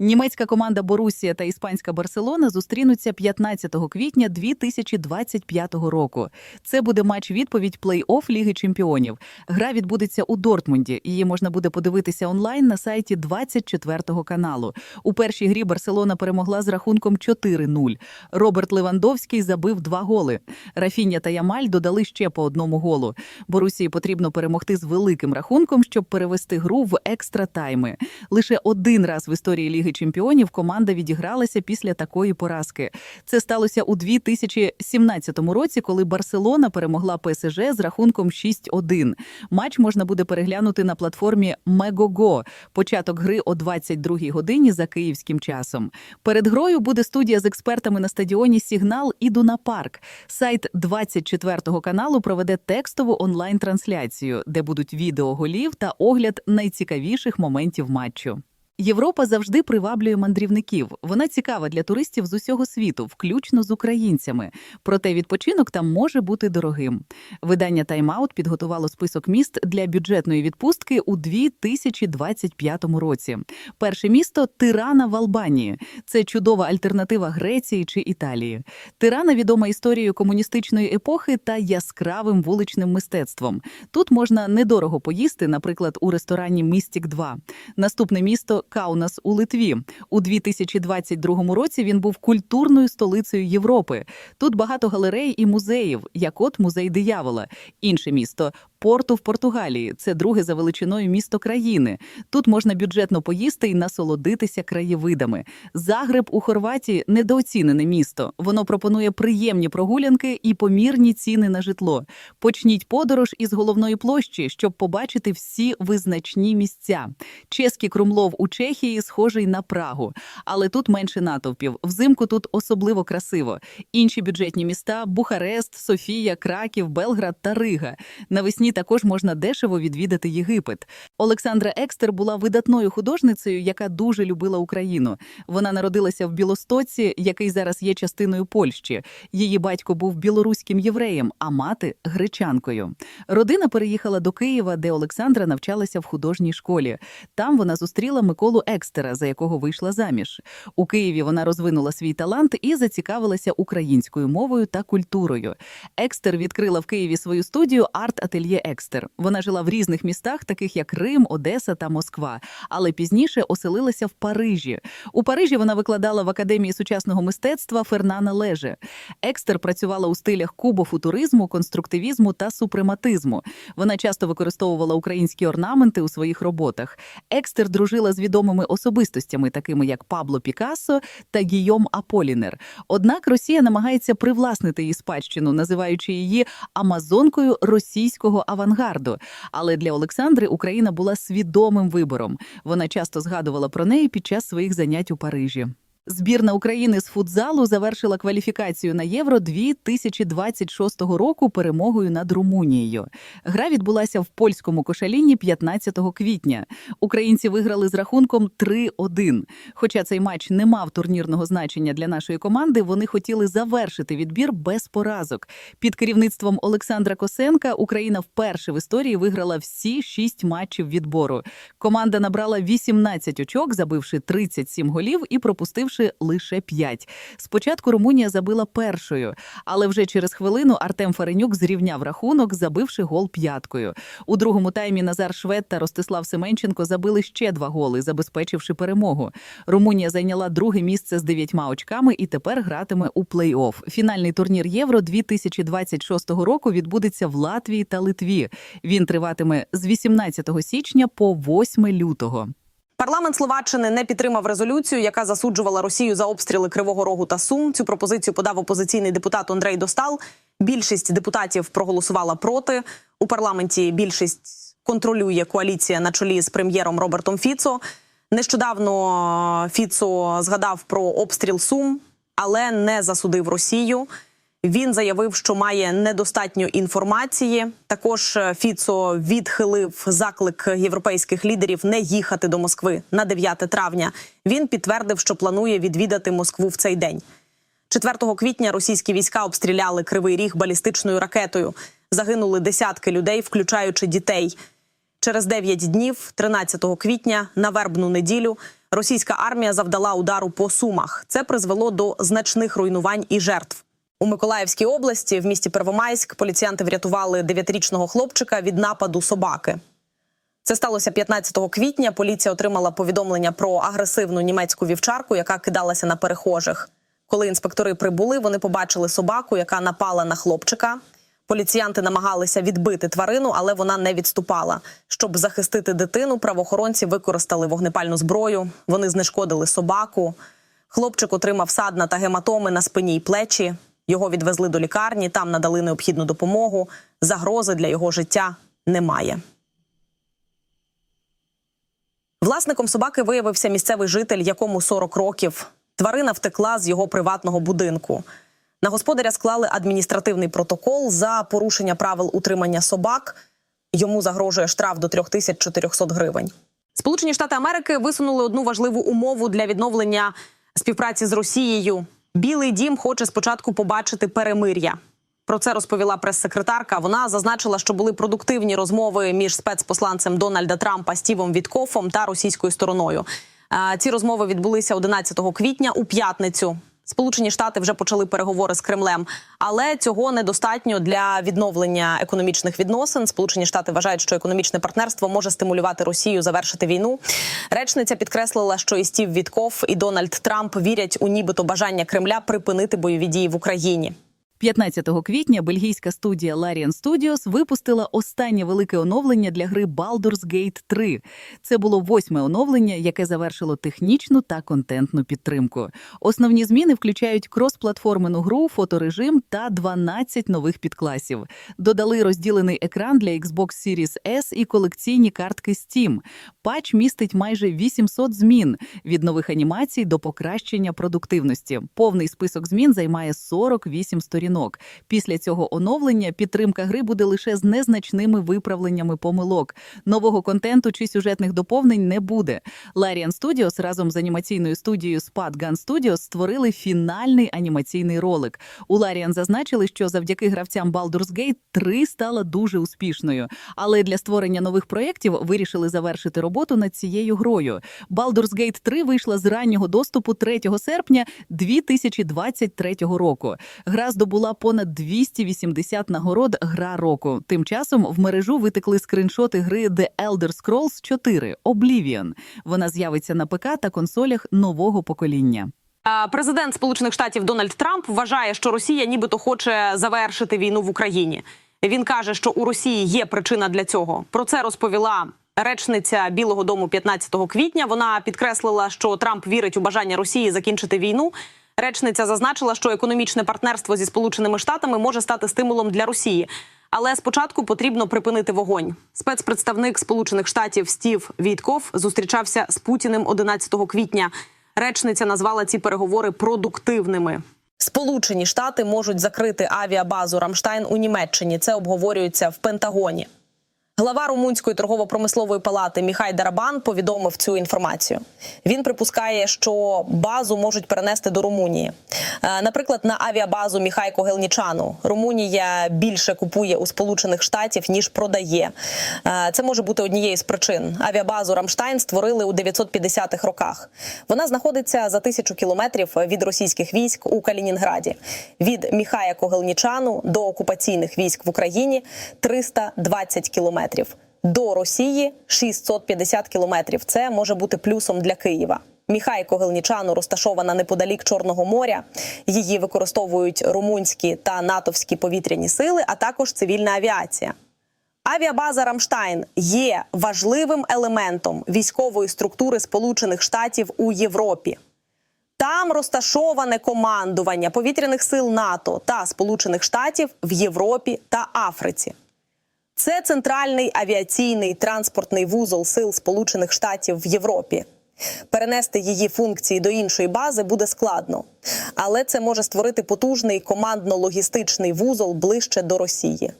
Німецька команда Борусія та іспанська Барселона зустрінуться 15 квітня 2025 року. Це буде матч відповідь плей-офф Ліги Чемпіонів. Гра відбудеться у Дортмунді. Її можна буде подивитися онлайн на сайті 24 каналу. У першій грі Барселона перемогла з рахунком 4-0. Роберт Левандовський забив два голи. Рафіння та Ямаль додали ще по одному голу. Борусії потрібно перемогти з великим рахунком, щоб перевести гру в екстра тайми. Лише один раз в історії Ліги Чемпіонів команда відігралася після такої поразки. Це сталося у 2017 році, коли Барселона перемогла ПСЖ з рахунком 6-1. Матч можна буде переглянути на платформі Мегого. Початок гри о 22-й годині за київським часом. Перед грою буде студія з експертами на стадіоні Сігнал і Парк. Сайт 24 каналу проведе текстову онлайн-трансляцію, де будуть відео голів та огляд найцікавіших моментів матчу. Європа завжди приваблює мандрівників. Вона цікава для туристів з усього світу, включно з українцями. Проте відпочинок там може бути дорогим. Видання Тайм-аут підготувало список міст для бюджетної відпустки у 2025 році. Перше місто Тирана в Албанії. Це чудова альтернатива Греції чи Італії. Тирана відома історією комуністичної епохи та яскравим вуличним мистецтвом. Тут можна недорого поїсти, наприклад, у ресторані Містік 2 Наступне місто Каунас у Литві. У 2022 році він був культурною столицею Європи. Тут багато галерей і музеїв, як от музей диявола. Інше місто Порту в Португалії. Це друге за величиною місто країни. Тут можна бюджетно поїсти і насолодитися краєвидами. Загреб у Хорватії недооцінене місто. Воно пропонує приємні прогулянки і помірні ціни на житло. Почніть подорож із головної площі, щоб побачити всі визначні місця. Чеський Крумлов у Чехії схожий на Прагу, але тут менше натовпів. Взимку тут особливо красиво. Інші бюджетні міста Бухарест, Софія, Краків, Белград та Рига. Навесні також можна дешево відвідати Єгипет. Олександра Екстер була видатною художницею, яка дуже любила Україну. Вона народилася в Білостоці, який зараз є частиною Польщі. Її батько був білоруським євреєм, а мати гречанкою. Родина переїхала до Києва, де Олександра навчалася в художній школі. Там вона зустріла Миколу Екстера, за якого вийшла заміж. У Києві вона розвинула свій талант і зацікавилася українською мовою та культурою. Екстер відкрила в Києві свою студію арт-ательє Екстер. Вона жила в різних містах, таких як Рим, Одеса та Москва, але пізніше оселилася в Парижі. У Парижі вона викладала в академії сучасного мистецтва Фернана Леже. Екстер працювала у стилях кубофутуризму, конструктивізму та супрематизму. Вона часто використовувала українські орнаменти у своїх роботах. Екстер дружила з відомими особистостями, такими як Пабло Пікассо та Гійом Аполінер. Однак Росія намагається привласнити її спадщину, називаючи її амазонкою російського авангарду. Але для Олександри Україна була свідомим вибором. Вона часто згадувала про неї під час своїх занять у Парижі. Збірна України з футзалу завершила кваліфікацію на Євро 2026 року перемогою над Румунією. Гра відбулася в польському кошаліні 15 квітня. Українці виграли з рахунком 3-1. Хоча цей матч не мав турнірного значення для нашої команди, вони хотіли завершити відбір без поразок. Під керівництвом Олександра Косенка Україна вперше в історії виграла всі шість матчів відбору. Команда набрала 18 очок, забивши 37 голів і пропустивши лише 5. Спочатку Румунія забила першою, але вже через хвилину Артем Фаренюк зрівняв рахунок, забивши гол п'яткою. У другому таймі Назар Швед та Ростислав Семенченко забили ще два голи, забезпечивши перемогу. Румунія зайняла друге місце з дев'ятьма очками і тепер гратиме у плей-офф. Фінальний турнір Євро 2026 року відбудеться в Латвії та Литві. Він триватиме з 18 січня по 8 лютого. Парламент Словаччини не підтримав резолюцію, яка засуджувала Росію за обстріли Кривого Рогу та Сум. Цю пропозицію подав опозиційний депутат Андрей Достал. Більшість депутатів проголосувала проти. У парламенті більшість контролює коаліція на чолі з прем'єром Робертом Фіцо. Нещодавно Фіцо згадав про обстріл Сум, але не засудив Росію. Він заявив, що має недостатньо інформації. Також Фіцо відхилив заклик європейських лідерів не їхати до Москви на 9 травня. Він підтвердив, що планує відвідати Москву в цей день. 4 квітня російські війська обстріляли кривий ріг балістичною ракетою. Загинули десятки людей, включаючи дітей. Через 9 днів, 13 квітня, на вербну неділю, Російська армія завдала удару по сумах. Це призвело до значних руйнувань і жертв. У Миколаївській області в місті Первомайськ поліціянти врятували 9-річного хлопчика від нападу собаки. Це сталося 15 квітня. Поліція отримала повідомлення про агресивну німецьку вівчарку, яка кидалася на перехожих. Коли інспектори прибули, вони побачили собаку, яка напала на хлопчика. Поліціянти намагалися відбити тварину, але вона не відступала. Щоб захистити дитину, правоохоронці використали вогнепальну зброю. Вони знешкодили собаку. Хлопчик отримав садна та гематоми на спині й плечі. Його відвезли до лікарні, там надали необхідну допомогу. Загрози для його життя немає. Власником собаки виявився місцевий житель, якому 40 років. Тварина втекла з його приватного будинку. На господаря склали адміністративний протокол за порушення правил утримання собак. Йому загрожує штраф до 3400 гривень. Сполучені Штати Америки висунули одну важливу умову для відновлення співпраці з Росією. Білий дім хоче спочатку побачити перемир'я. Про це розповіла прес-секретарка. Вона зазначила, що були продуктивні розмови між спецпосланцем Дональда Трампа Стівом Віткофом та російською стороною. Е, Ці розмови відбулися 11 квітня у п'ятницю. Сполучені Штати вже почали переговори з Кремлем, але цього недостатньо для відновлення економічних відносин. Сполучені Штати вважають, що економічне партнерство може стимулювати Росію завершити війну. Речниця підкреслила, що і Стів Вітков, і Дональд Трамп вірять у нібито бажання Кремля припинити бойові дії в Україні. 15 квітня бельгійська студія Larian Studios випустила останнє велике оновлення для гри Baldur's Gate 3. Це було восьме оновлення, яке завершило технічну та контентну підтримку. Основні зміни включають кросплатформену гру, фоторежим та 12 нових підкласів. Додали розділений екран для Xbox Series S і колекційні картки Steam. Патч містить майже 800 змін від нових анімацій до покращення продуктивності. Повний список змін займає 48 сторінок. Після цього оновлення підтримка гри буде лише з незначними виправленнями помилок. Нового контенту чи сюжетних доповнень не буде. Larian Studios разом з анімаційною студією Spad Gun Studios створили фінальний анімаційний ролик. У Larian зазначили, що завдяки гравцям Baldur's Gate 3 стала дуже успішною. Але для створення нових проєктів вирішили завершити роботу над цією грою. Baldur's Gate 3 вийшла з раннього доступу 3 серпня 2023 року. Гра здобула понад 280 нагород гра року. Тим часом в мережу витекли скриншоти гри The Elder Scrolls 4 Oblivion. Вона з'явиться на ПК та консолях нового покоління. Президент Сполучених Штатів Дональд Трамп вважає, що Росія нібито хоче завершити війну в Україні. Він каже, що у Росії є причина для цього. Про це розповіла речниця Білого Дому 15 квітня. Вона підкреслила, що Трамп вірить у бажання Росії закінчити війну. Речниця зазначила, що економічне партнерство зі Сполученими Штатами може стати стимулом для Росії. Але спочатку потрібно припинити вогонь. Спецпредставник Сполучених Штатів Стів Вітков зустрічався з Путіним 11 квітня. Речниця назвала ці переговори продуктивними. Сполучені Штати можуть закрити авіабазу Рамштайн у Німеччині. Це обговорюється в Пентагоні. Глава румунської торгово-промислової палати Міхай Дарабан повідомив цю інформацію. Він припускає, що базу можуть перенести до Румунії. Е, Наприклад, на авіабазу Міхайко Гелнічану Румунія більше купує у Сполучених Штатів ніж продає. Е, Це може бути однією з причин. Авіабазу Рамштайн створили у 950-х роках. Вона знаходиться за тисячу кілометрів від російських військ у Калінінграді. Від Міхая Когелнічану до окупаційних військ в Україні 320 кілометрів. До Росії 650 кілометрів. Це може бути плюсом для Києва. Міхай Когелнічану розташована неподалік Чорного моря. Її використовують румунські та натовські повітряні сили, а також цивільна авіація. Авіабаза Рамштайн є важливим елементом військової структури Сполучених Штатів у Європі. Там розташоване командування повітряних сил НАТО та Сполучених Штатів в Європі та Африці. Це центральний авіаційний транспортний вузол сил Сполучених Штатів в Європі. Перенести її функції до іншої бази буде складно, але це може створити потужний командно-логістичний вузол ближче до Росії.